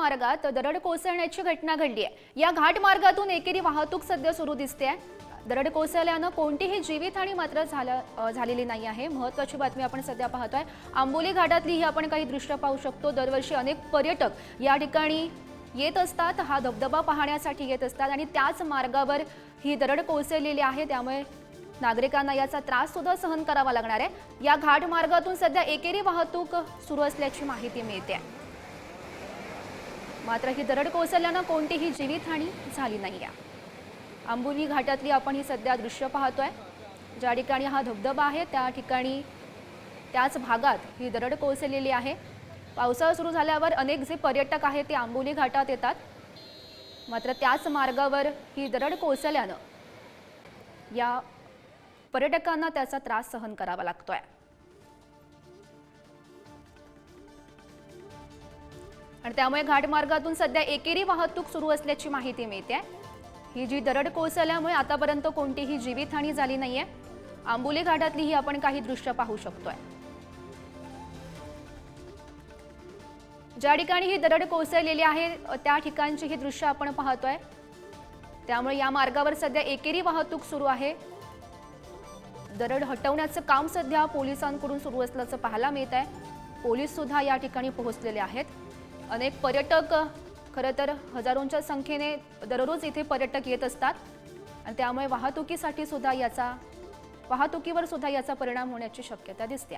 मार्गात दरड कोसळण्याची घटना घडली आहे. या घाट मार्गातून एकेरी वाहतूक सध्या सुरू दिसते आहे. दरड कोसळल्यानं कोणतीही जीवितहानी मात्र झालं झालेली नाही आहे. महत्वाची बातमी आपण सध्या पाहतोय. आंबोली घाटातली ही आपण काही दृश्य पाहू शकतो. दरवर्षी अनेक पर्यटक या ठिकाणी येत असतात. हा धबधबा पाहण्यासाठी येत असतात आणि त्याच मार्गावर ही दरड कोसळलेली आहे. त्यामुळे नागरिकांना याचा त्रास सुद्धा सहन करावा लागणार आहे. या घाट मार्गातून सध्या एकेरी वाहतूक सुरू असल्याची माहिती मिळते मात्र ही दरड कोसळल्यानं कोणतीही जीवितहानी झाली नाही आहे आंबोली घाटातली आपण ही सध्या दृश्य पाहतोय. ज्या ठिकाणी हा धबधबा आहे त्या ठिकाणी त्याच भागात ही दरड कोसळलेली आहे. पावसाळा सुरू झाल्यावर अनेक जे पर्यटक आहेत ते आंबोली घाटात येतात. मात्र त्याच मार्गावर ही दरड कोसळल्यानं या पर्यटकांना त्याचा त्रास सहन करावा लागतोय. आणि त्यामुळे घाटमार्गातून सध्या एकेरी वाहतूक सुरू असल्याची माहिती मिळते. ही जी दरड कोसळल्यामुळे आतापर्यंत कोणतीही जीवितहानी झाली नाहीये. आंबोली घाटातली ही आपण काही दृश्य पाहू शकतोय. ज्या ठिकाणी ही दरड कोसळलेली आहे त्या ठिकाणची ही दृश्य आपण पाहतोय. त्यामुळे या मार्गावर सध्या एकेरी वाहतूक सुरू आहे. दरड हटवण्याचं काम सध्या पोलिसांकडून सुरू असल्याचं पाहायला मिळत आहे पोलीस सुद्धा या ठिकाणी पोहोचलेले आहेत. अनेक पर्यटक खरं तर हजारोंच्या संख्येने दररोज इथे पर्यटक येत असतात. आणि त्यामुळे वाहतुकीसाठी सुद्धा याचा वाहतुकीवर सुद्धा याचा परिणाम होण्याची शक्यता दिसते